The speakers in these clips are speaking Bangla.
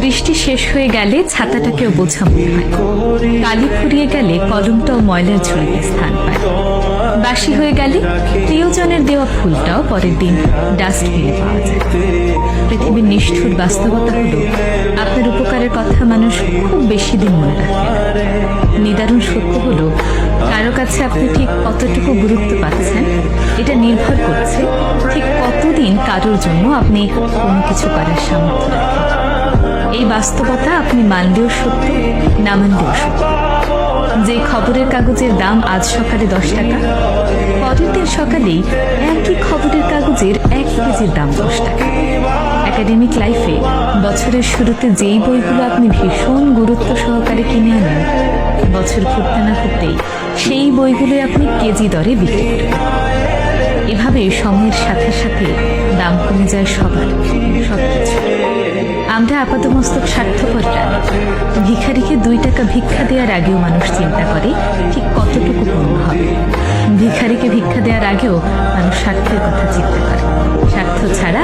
বৃষ্টি শেষ হয়ে গেলে ছাতাটাকেও বোঝা মনে হয়। কালি ফুরিয়ে গেলে কলমটাও ময়লার ঝুড়িতে স্থান পায়। বাসি হয়ে গেলে প্রিয়জনের দেওয়া ফুলটাও পরের দিন ডাস্টবিনে পাওয়া যায়। পৃথিবীর নিষ্ঠুর বাস্তবতা হলো, আপনার উপকারের কথা মানুষ খুব বেশি দিন মনে রাখে নিদারুণ সত্য হলো, কারও কাছে আপনি ঠিক কতটুকু গুরুত্ব পাচ্ছেন, এটা নির্ভর করছে ঠিক কতদিন কারোর জন্য আপনি কোনো কিছু করার সামর্থ্য রাখেন। বাস্তবতা আপনি মানলেও সত্য, না মানলেও সত্য। যে খবরের কাগজের দাম আজ সকালে দশ টাকা, পরের দিন সকালেই একই খবরের কাগজের এক কেজির দাম দশ টাকা। একাডেমিক লাইফে বছরের শুরুতে যেই বইগুলো আপনি ভীষণ গুরুত্ব সহকারে কিনে আনেন, বছর ফুটতে না ফুটতেই সেই বইগুলোই আপনি কেজি দরে বিক্রি করেন এভাবে সময়ের সাথে সাথে দাম কমে যায় সবার সবকিছু আমরা আপাতমস্তক স্বার্থপর প্রাণী ভিখারিকে দুই টাকা ভিক্ষা দেওয়ার আগেও মানুষ চিন্তা করে ঠিক কতটুকু পূর্ণ হবে। ভিখারিকে ভিক্ষা দেওয়ার আগেও মানুষ স্বার্থের কথা চিন্তা করে। স্বার্থ ছাড়া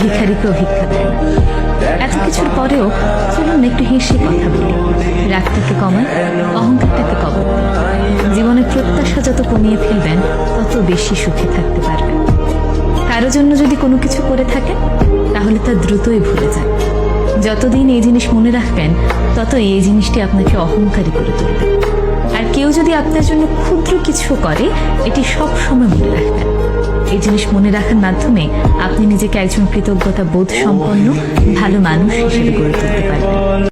ভিখারিকেও ভিক্ষা দেয় না। এত কিছুর পরেও চলুন একটু হেসে কথা বলি। রাগটাকে কমান অহংকারটাকে কমান জীবনের প্রত্যাশা যত কমিয়ে ফেলবেন, তত বেশি সুখে থাকতে পারবেন। কারও জন্য যদি কোনো কিছু করে থাকেন, তাহলে তা দ্রুতই ভুলে যান। যতদিন এই জিনিস মনে রাখবেন তত এই জিনিসটি আপনাকে অহংকারী করে তুলবে। আর কেউ যদি আপনার জন্য ক্ষুদ্র কিছু করে, এটি সব সময় মনে রাখবেন। এই জিনিস মনে রাখার মাধ্যমে আপনি নিজেকে একজন কৃতজ্ঞতা বোধ সম্পন্ন ভালো মানুষ হিসেবে গড়ে তুলতে পারবেন।